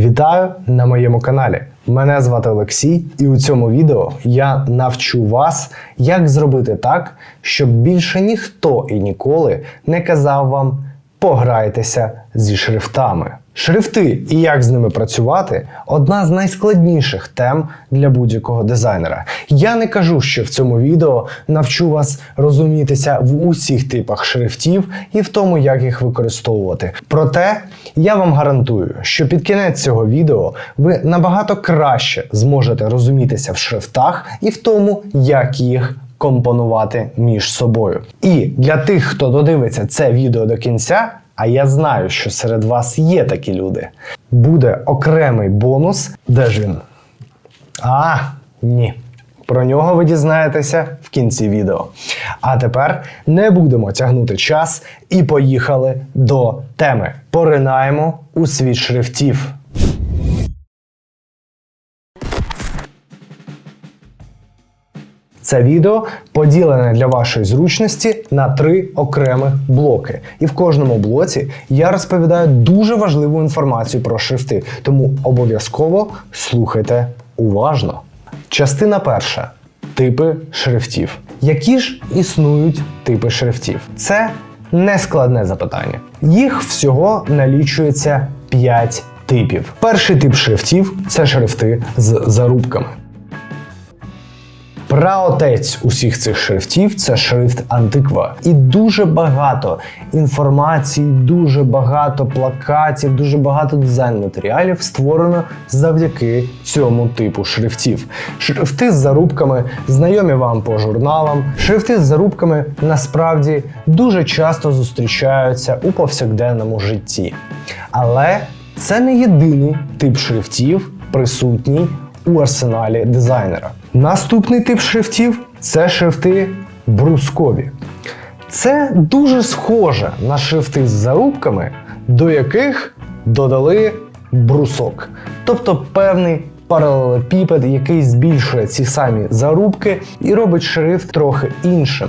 Вітаю на моєму каналі. Мене звати Олексій, і у цьому відео я навчу вас, як зробити так, щоб більше ніхто і ніколи не казав вам пограйтеся зі шрифтами. Шрифти і як з ними працювати одна з найскладніших тем для будь-якого дизайнера. Я не кажу, що в цьому відео навчу вас розумітися в усіх типах шрифтів і в тому, як їх використовувати. Проте я вам гарантую, що під кінець цього відео ви набагато краще зможете розумітися в шрифтах і в тому, як їх компонувати між собою. І для тих, хто додивиться це відео до кінця, а я знаю, що серед вас є такі люди, буде окремий бонус. Де ж він? А, ні. Про нього ви дізнаєтеся в кінці відео. А тепер не будемо тягнути час і поїхали до теми. Поринаємо у світ шрифтів. Це відео поділене для вашої зручності на три окремих блоки. І в кожному блоці я розповідаю дуже важливу інформацію про шрифти, тому обов'язково слухайте уважно. Частина перша типи шрифтів. Які ж існують типи шрифтів? Це нескладне запитання. Їх всього налічується 5 типів. Перший тип шрифтів це шрифти з зарубками. Праотець усіх цих шрифтів це шрифт Антиква. І дуже багато інформації, дуже багато плакатів, дуже багато дизайн-матеріалів створено завдяки цьому типу шрифтів. Шрифти з зарубками знайомі вам по журналам. Шрифти з зарубками насправді дуже часто зустрічаються у повсякденному житті. Але це не єдиний тип шрифтів, присутній у арсеналі дизайнера. Наступний тип шрифтів це шрифти брускові. Це дуже схоже на шрифти з зарубками, до яких додали брусок, тобто певний паралелепіпед, який збільшує ці самі зарубки і робить шрифт трохи іншим.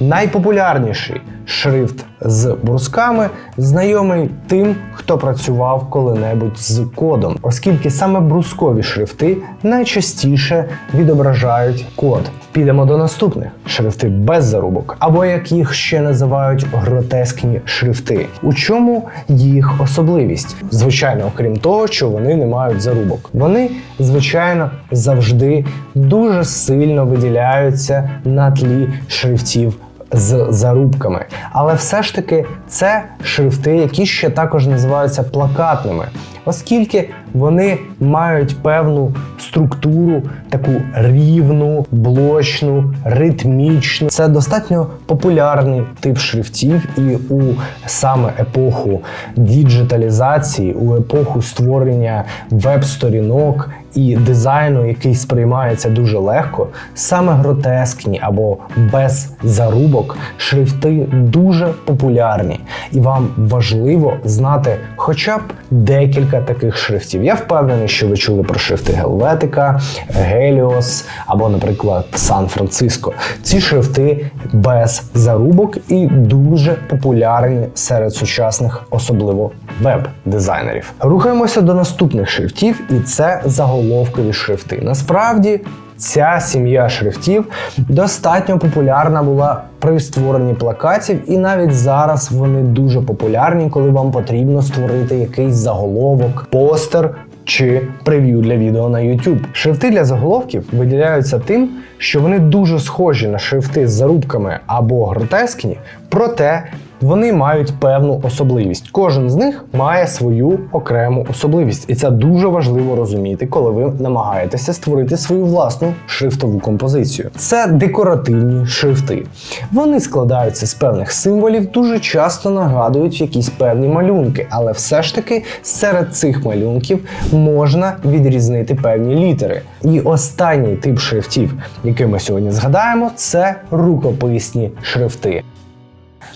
Найпопулярніший шрифт з брусками знайомий тим, хто працював коли-небудь з кодом, оскільки саме брускові шрифти найчастіше відображають код. Підемо до наступних шрифти без зарубок, або як їх ще називають гротескні шрифти. У чому їх особливість? Звичайно, окрім того, що вони не мають зарубок. Вони, звичайно, завжди дуже сильно виділяються на тлі шрифтів з зарубками. Але все ж таки це шрифти, які ще також називаються плакатними, оскільки вони мають певну структуру, таку рівну, блочну, ритмічну. Це достатньо популярний тип шрифтів, і у саме епоху діджиталізації, у епоху створення веб-сторінок і дизайну, який сприймається дуже легко, саме гротескні або без зарубок шрифти дуже популярні, і вам важливо знати хоча б декілька таких шрифтів. Я впевнений, що ви чули про шрифти Гелветика, Геліос або, наприклад, Сан-Франциско. Ці шрифти без зарубок і дуже популярні серед сучасних, особливо веб-дизайнерів. Рухаємося до наступних шрифтів, і це заголовкові шрифти. Насправді. Ця сім'я шрифтів достатньо популярна була при створенні плакатів, і навіть зараз вони дуже популярні, коли вам потрібно створити якийсь заголовок, постер чи прев'ю для відео на YouTube. Шрифти для заголовків виділяються тим, що вони дуже схожі на шрифти з зарубками або гротескні, проте вони мають певну особливість. Кожен з них має свою окрему особливість, і це дуже важливо розуміти, коли ви намагаєтеся створити свою власну шрифтову композицію. Це декоративні шрифти. Вони складаються з певних символів, дуже часто нагадують якісь певні малюнки, але все ж таки серед цих малюнків можна відрізнити певні літери. І останній тип шрифтів, який ми сьогодні згадаємо, це рукописні шрифти.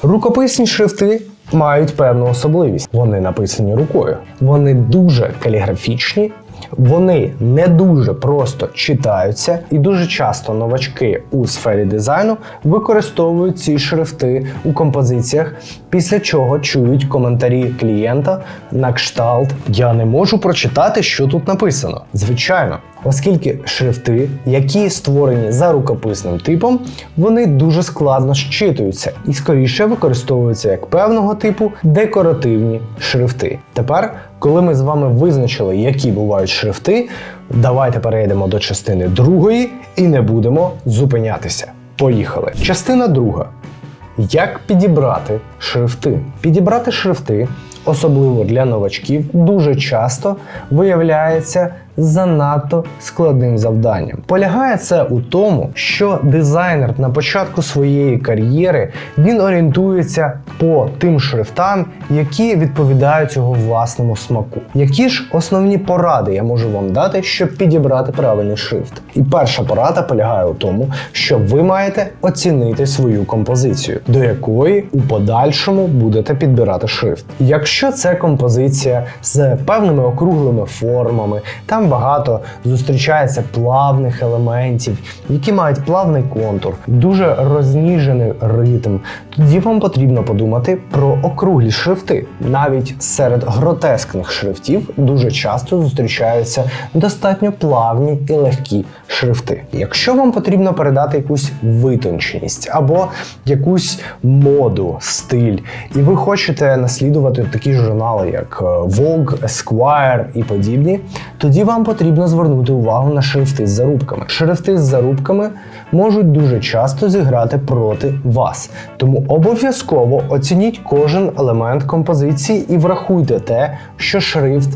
Рукописні шрифти мають певну особливість. Вони написані рукою. Вони дуже каліграфічні, Вони не дуже просто читаються, і дуже часто новачки у сфері дизайну використовують ці шрифти у композиціях, після чого чують коментарі клієнта на кшталт Я не можу прочитати, що тут написано. Звичайно, оскільки шрифти, які створені за рукописним типом, вони дуже складно щитуються і скоріше використовуються як певного типу декоративні шрифти. Тепер, коли ми з вами визначили, які бувають шрифти, давайте перейдемо до частини другої і не будемо зупинятися. Поїхали. Частина друга. Як підібрати шрифти? Підібрати шрифти, особливо для новачків, дуже часто виявляється занадто складним завданням. Полягає це у тому, що дизайнер на початку своєї кар'єри він орієнтується по тим шрифтам, які відповідають його власному смаку. Які ж основні поради я можу вам дати, щоб підібрати правильний шрифт? І перша порада полягає у тому, що ви маєте оцінити свою композицію, до якої у подальшому будете підбирати шрифт. Якщо це композиція з певними округлими формами, там багато зустрічається плавних елементів, які мають плавний контур, дуже розніжений ритм. Тоді вам потрібно подумати про округлі шрифти. Навіть серед гротескних шрифтів дуже часто зустрічаються достатньо плавні і легкі шрифти. Якщо вам потрібно передати якусь витонченість або якусь моду, стиль, і ви хочете наслідувати такі журнали, як е, Vogue, Esquire і подібні, тоді вам потрібно звернути увагу на шрифти з зарубками. Шрифти з зарубками можуть дуже часто зіграти проти вас. Тому обов'язково оцініть кожен елемент композиції і врахуйте те, що шрифт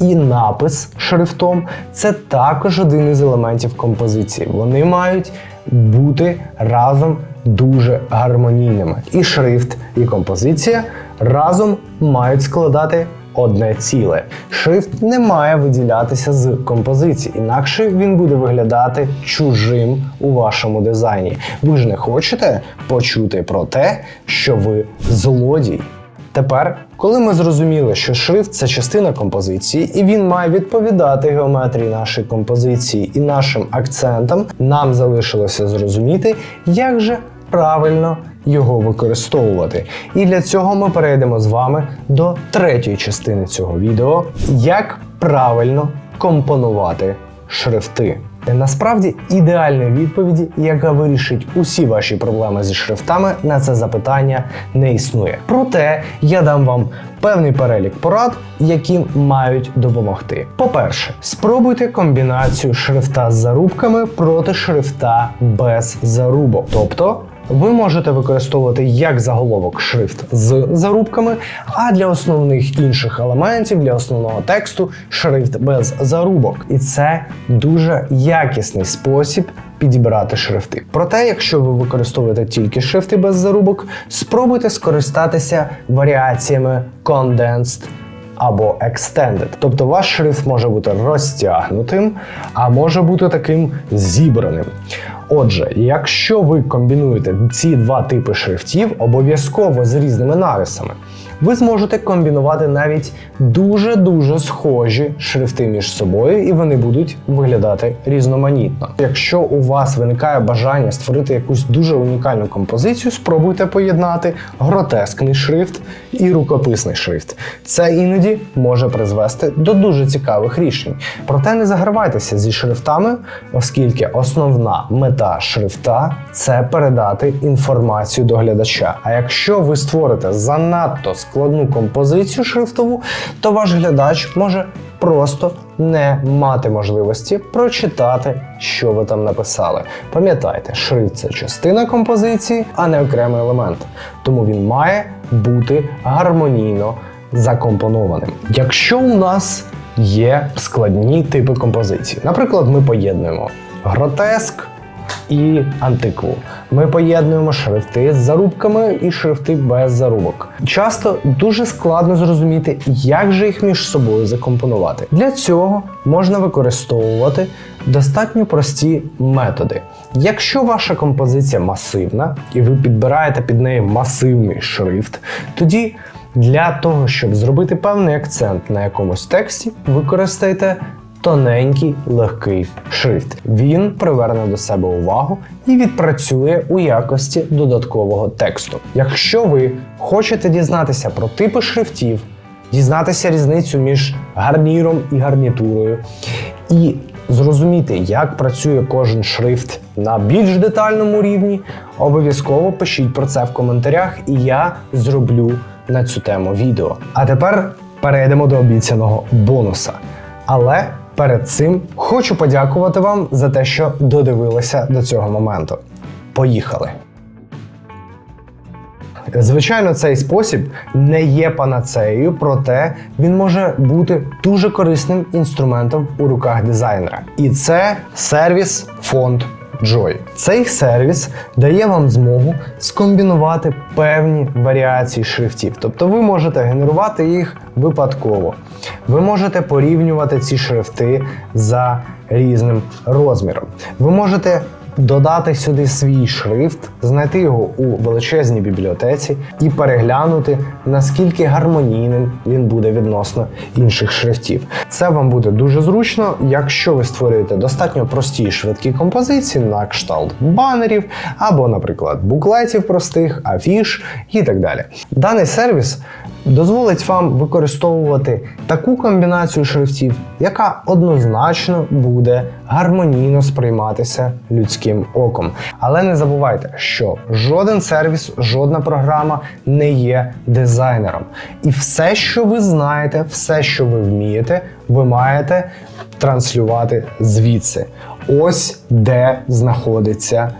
і напис шрифтом це також один із елементів композиції. Вони мають бути разом дуже гармонійними. І шрифт, і композиція разом мають складати одне ціле. Шрифт не має виділятися з композиції, інакше він буде виглядати чужим у вашому дизайні. Ви ж не хочете почути про те, що ви злодій. Тепер, коли ми зрозуміли, що шрифт це частина композиції, і він має відповідати геометрії нашої композиції і нашим акцентам, нам залишилося зрозуміти, як же правильно його використовувати. І для цього ми перейдемо з вами до третьої частини цього відео: як правильно компонувати шрифти. Насправді ідеальної відповіді, яка вирішить усі ваші проблеми зі шрифтами, на це запитання не існує. Проте я дам вам певний перелік порад, які мають допомогти. По-перше, спробуйте комбінацію шрифта з зарубками проти шрифта без зарубок. Тобто ви можете використовувати як заголовок шрифт з зарубками, а для основних інших елементів, для основного тексту шрифт без зарубок. І це дуже якісний спосіб підібрати шрифти. Проте, якщо ви використовуєте тільки шрифти без зарубок, спробуйте скористатися варіаціями condensed або extended. Тобто ваш шрифт може бути розтягнутим, а може бути таким зібраним. Отже, якщо ви комбінуєте ці два типи шрифтів, обов'язково з різними навісами, ви зможете комбінувати навіть дуже-дуже схожі шрифти між собою, і вони будуть виглядати різноманітно. Якщо у вас виникає бажання створити якусь дуже унікальну композицію, спробуйте поєднати гротескний шрифт і рукописний шрифт. Це іноді може призвести до дуже цікавих рішень. Проте не загравайтеся зі шрифтами, оскільки основна мета шрифта це передати інформацію до глядача. А якщо ви створите занадто складну композицію шрифтову, то ваш глядач може просто не мати можливості прочитати, що ви там написали. Пам'ятайте, шрифт це частина композиції, а не окремий елемент. Тому він має бути гармонійно закомпонованим. Якщо у нас є складні типи композиції, наприклад, ми поєднуємо гротеск і антикву. Ми поєднуємо шрифти з зарубками і шрифти без зарубок. Часто дуже складно зрозуміти, як же їх між собою закомпонувати. Для цього можна використовувати достатньо прості методи. Якщо ваша композиція масивна і ви підбираєте під неї масивний шрифт, тоді для того, щоб зробити певний акцент на якомусь тексті, використайте тоненький легкий шрифт. Він приверне до себе увагу і відпрацює у якості додаткового тексту. Якщо ви хочете дізнатися про типи шрифтів, дізнатися різницю між гарніром і гарнітурою, і зрозуміти, як працює кожен шрифт на більш детальному рівні, обов'язково пишіть про це в коментарях, і я зроблю на цю тему відео. А тепер перейдемо до обіцяного бонуса. Але перед цим хочу подякувати вам за те, що додивилися до цього моменту. Поїхали! Звичайно, цей спосіб не є панацеєю, проте він може бути дуже корисним інструментом у руках дизайнера. І це сервіс фонд Joy. Цей сервіс дає вам змогу скомбінувати певні варіації шрифтів. Тобто ви можете генерувати їх випадково. Ви можете порівнювати ці шрифти за різним розміром. Ви можете додати сюди свій шрифт, знайти його у величезній бібліотеці і переглянути, наскільки гармонійним він буде відносно інших шрифтів. Це вам буде дуже зручно, якщо ви створюєте достатньо прості і швидкі композиції на кшталт банерів або, наприклад, буклетів простих, афіш і так далі. Даний сервіс дозволить вам використовувати таку комбінацію шрифтів, яка однозначно буде гармонійно сприйматися людським оком. Але не забувайте, що жоден сервіс, жодна програма не є дизайнером. І все, що ви знаєте, все, що ви вмієте, ви маєте транслювати звідси. Ось де знаходиться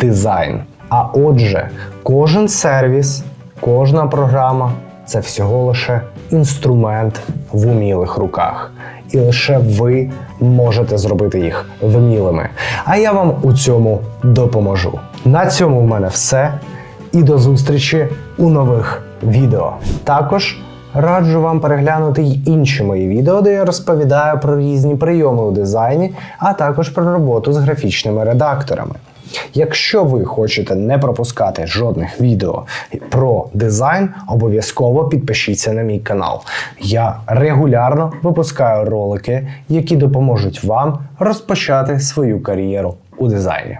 дизайн. А отже, кожен сервіс, кожна програма це всього лише інструмент в умілих руках. І лише ви можете зробити їх вмілими. А я вам у цьому допоможу. На цьому в мене все. І до зустрічі у нових відео. Також раджу вам переглянути й інші мої відео, де я розповідаю про різні прийоми у дизайні, а також про роботу з графічними редакторами. Якщо ви хочете не пропускати жодних відео про дизайн, обов'язково підпишіться на мій канал. Я регулярно випускаю ролики, які допоможуть вам розпочати свою кар'єру у дизайні.